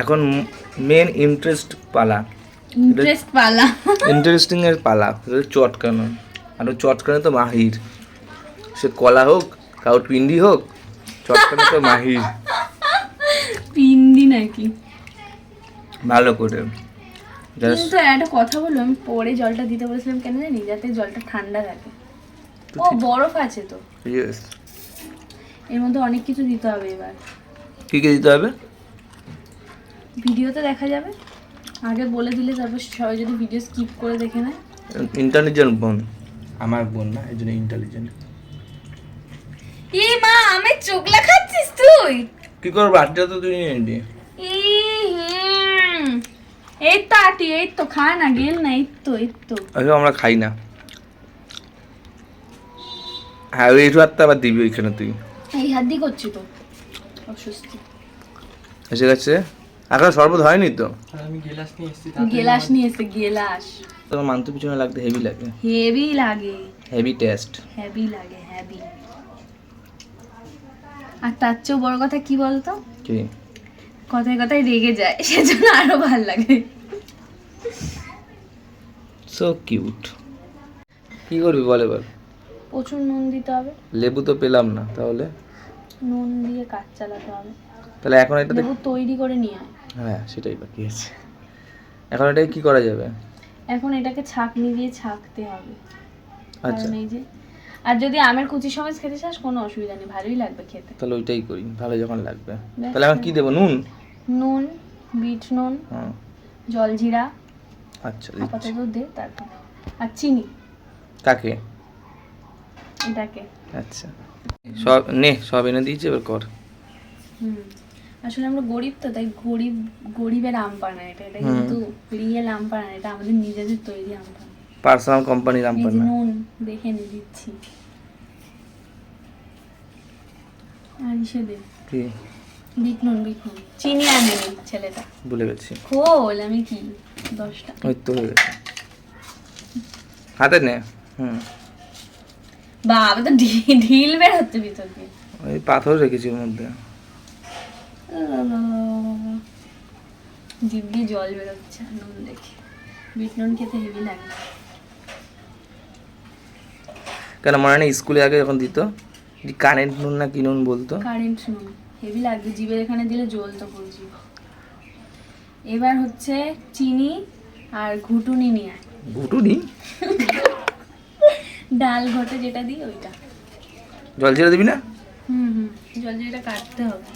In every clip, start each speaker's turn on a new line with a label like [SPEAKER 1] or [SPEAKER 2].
[SPEAKER 1] এখন main interest পালা।
[SPEAKER 2] Interest পালা।
[SPEAKER 1] ইন্টারেস্টিং এর পালা। চটকানো। আর চটকানো তো মাহির। সে কলা হোক কাউর পিন্ডি হোক চটকানো তো মাহির।
[SPEAKER 2] পিন্ডি নাকি?
[SPEAKER 1] ভালো করে।
[SPEAKER 2] কিন্তু একটা কথা বলল আমি পরে জলটা দিতে বলেছিলাম কেন জানি? যাতে জলটা ঠান্ডা থাকে। ও বরফ আছে তো।
[SPEAKER 1] Yes.
[SPEAKER 2] এর মধ্যে অনেক কিছু দিতে হবে এবার।
[SPEAKER 1] কি কি দিতে হবে?
[SPEAKER 2] ভিডিওতে দেখা যাবে। আগে বলে দিলে তারপর সবাই যদি ভিডিও স্কিপ করে দেখে নেয়।
[SPEAKER 1] ইন্টেলিজেন্ট বোন। আমার বোন না এই জন্য ইন্টেলিজেন্ট
[SPEAKER 2] ই মা আমি চোখলা খাচ্ছিস তুই?
[SPEAKER 1] কি করব আটটা তো তুই নিয়ে নিবি।
[SPEAKER 2] এই তো আটি এই তো খা না গেল না এই তো এই তো।
[SPEAKER 1] আসলে আমরা খাই না। হ্যাঁ ওই হাতটা আবার দিবি ওইখানে তুই।
[SPEAKER 2] এই হাত দিয়ে করছি তো। অস্বস্তি।
[SPEAKER 1] এসে গেছে। এখন শরবত হয়নি তো?
[SPEAKER 2] গেলাস নিয়ে এসে গেলাস।
[SPEAKER 1] তোমার মানতে পিছনে লাগতে হেভি লাগে।
[SPEAKER 2] হেভি লাগে।
[SPEAKER 1] হেভি টেস্ট
[SPEAKER 2] হেভি লাগে হেভি আর তার চেয়েও বড় কথা কি বলতো?
[SPEAKER 1] কি?
[SPEAKER 2] কথায় কথায় রেগে যায় সেজন্য আরও ভালো লাগে।
[SPEAKER 1] সো কিউট কি করবি বল এবার?
[SPEAKER 2] প্রচুর নুন দিতে হবে।
[SPEAKER 1] লেবু তো পেলাম না তাহলে?
[SPEAKER 2] নুন দিয়ে কাজ চালাতে হবে।
[SPEAKER 1] তাহলে এখন এটাতে
[SPEAKER 2] লেবু তৈরি করে নিয়ে আয়।
[SPEAKER 1] হ্যাঁ সেটাই বাকি আছে। এখন এটাকে কি করা যাবে?
[SPEAKER 2] এখন এটাকে ছাঁকনি দিয়ে ছাঁকতে হবে।
[SPEAKER 1] আচ্ছা।
[SPEAKER 2] এই যে আর যদি আমের কুচি সমেত খেতে চাস কোনো অসুবিধা নেই ভালোই লাগবে খেতে।
[SPEAKER 1] তাহলে ওইটাই করি ভালো যখন লাগবে। তাহলে এখন কি দেবো? নুন?
[SPEAKER 2] নুন বিট নুন জলজিরা
[SPEAKER 1] আচ্ছা
[SPEAKER 2] আপাতত দে তারপর। আর চিনি।
[SPEAKER 1] কাকে?
[SPEAKER 2] এটাকে।
[SPEAKER 1] আচ্ছা। সব নে সব এনে দিয়েছি এবার কর।
[SPEAKER 2] হুম। আসলে আমরা গরিব তো তাই গরিব গরিবের আম পানা এটা এটা কিন্তু রিয়েল আম পানা এটা আমাদের নিজেদের তৈরি আম পানা
[SPEAKER 1] পার্সোনাল কোম্পানির আম পান্না
[SPEAKER 2] নুন দেখে নি দিচ্ছি। আর ইসে দে।
[SPEAKER 1] কি?
[SPEAKER 2] বিট নুন বিট নুন। চিনি আনেনি ছেলেটা।
[SPEAKER 1] ভুলে গেছি।
[SPEAKER 2] খোল আমি কি? দশটা।
[SPEAKER 1] ওই তো হয়ে গেছে। হাতে নে। হুম।
[SPEAKER 2] বাবা তো ঢিল বের হচ্ছে ভিতর দিয়ে।
[SPEAKER 1] ওই পাথর রেখেছি ওর মধ্যে।
[SPEAKER 2] দিয়ে জল বেরোচ্ছে নুন দেখে। বিট নুন খেতে হেভি লাগে।
[SPEAKER 1] কেন মনে নেই স্কুলে আগে যখন দিত কারেন্ট নুন না কি নুন বলতো?
[SPEAKER 2] কারেন্ট নুন হেভি লাগবে জিভের এখানে দিলে জ্বলতো পুরো জিভ এবার হচ্ছে চিনি আর ঘুটুনি নিয়ে।
[SPEAKER 1] ঘুটুনি?
[SPEAKER 2] ডাল ঘটে যেটা দিই ওইটা।
[SPEAKER 1] জল ছেড়ে দিবি না?
[SPEAKER 2] হুম হুম জল যেটা কাটতে হবে।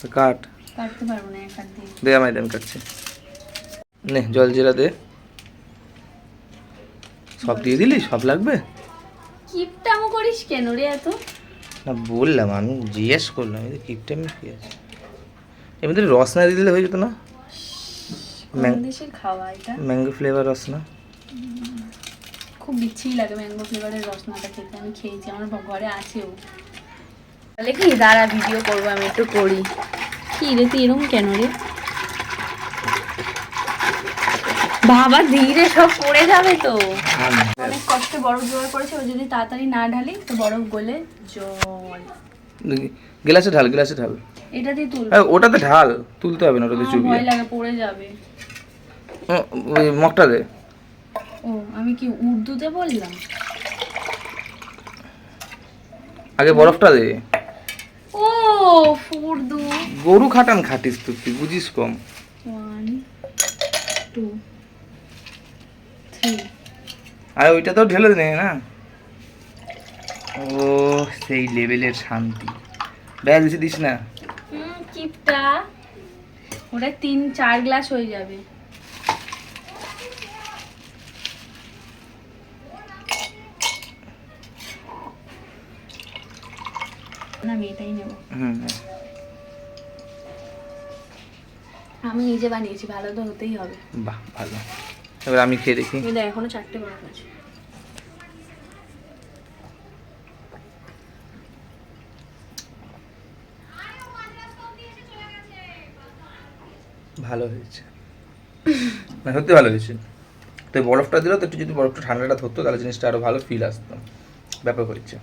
[SPEAKER 1] তো কাট।
[SPEAKER 2] কাটতে পারব না হাত দিয়ে।
[SPEAKER 1] দে আমায় দেন কাটছে। নে জল জিরা দে। সব দিয়ে দিলি? সব লাগবে?
[SPEAKER 2] কিপটামো করিস কেন রে এত?
[SPEAKER 1] না বললাম আমি জিজ্ঞেস করলাম এই কিপটা আমি কি আছে? এমনিতে রস না দিয়ে দিলে হয়ে যেত না?
[SPEAKER 2] কোন খাওয়া এটা?
[SPEAKER 1] ম্যাঙ্গো ফ্লেভার রস না?
[SPEAKER 2] খুব বিচ্ছিরি লাগে ম্যাঙ্গো ফ্লেভারের রসনাটা খেতে। আমি খেয়েছি আমার ঘরে আছেও। তাহলে কি দাঁড়া ভিডিও করব আমি একটু করি। কি রে তুই এরকম কেন রে? বাবা ধীরে সব পড়ে যাবে তো। অনেক কষ্টে বরফ জোগাড় করেছে ও যদি তাড়াতাড়ি না ঢালি তো বরফ গলে জল।
[SPEAKER 1] গ্লাসে ঢাল গ্লাসে ঢাল।
[SPEAKER 2] এটা দিয়ে তুল।
[SPEAKER 1] ওটাতে ঢাল তুলতে হবে না ওটাতে
[SPEAKER 2] আমার
[SPEAKER 1] চুবিয়ে
[SPEAKER 2] ভয় লাগে পড়ে যাবে।
[SPEAKER 1] ওই মগটা দে।
[SPEAKER 2] ও আমি কি উর্দুতে বললাম?
[SPEAKER 1] আগে বরফটা দে। গরু খাটান খাটিস তুই তুই বুঝিস কম।
[SPEAKER 2] ওয়ান টু থ্রি
[SPEAKER 1] আর ওইটা তো ঢেলে নে না? ও সেই লেভেলের শান্তি। ব্যাগ বেশি দিস না।
[SPEAKER 2] হুম কিপটা। ওটা তিন চার গ্লাস হয়ে যাবে। না আমি এটাই নেব আমি নিজে বানিয়েছি ভালো তো হতেই হবে।
[SPEAKER 1] বাহ ভালো। এবার আমি খেয়ে দেখি।
[SPEAKER 2] এখনও চারটে আছে।
[SPEAKER 1] ভালো হয়েছে। না সত্যি ভালো হয়েছে। তো বরফটা দিল তো একটু যদি বরফটা ঠান্ডাটা ধরতো তাহলে জিনিসটা আরও ভালো ফিল আসতো। ব্যাপক হয়েছে।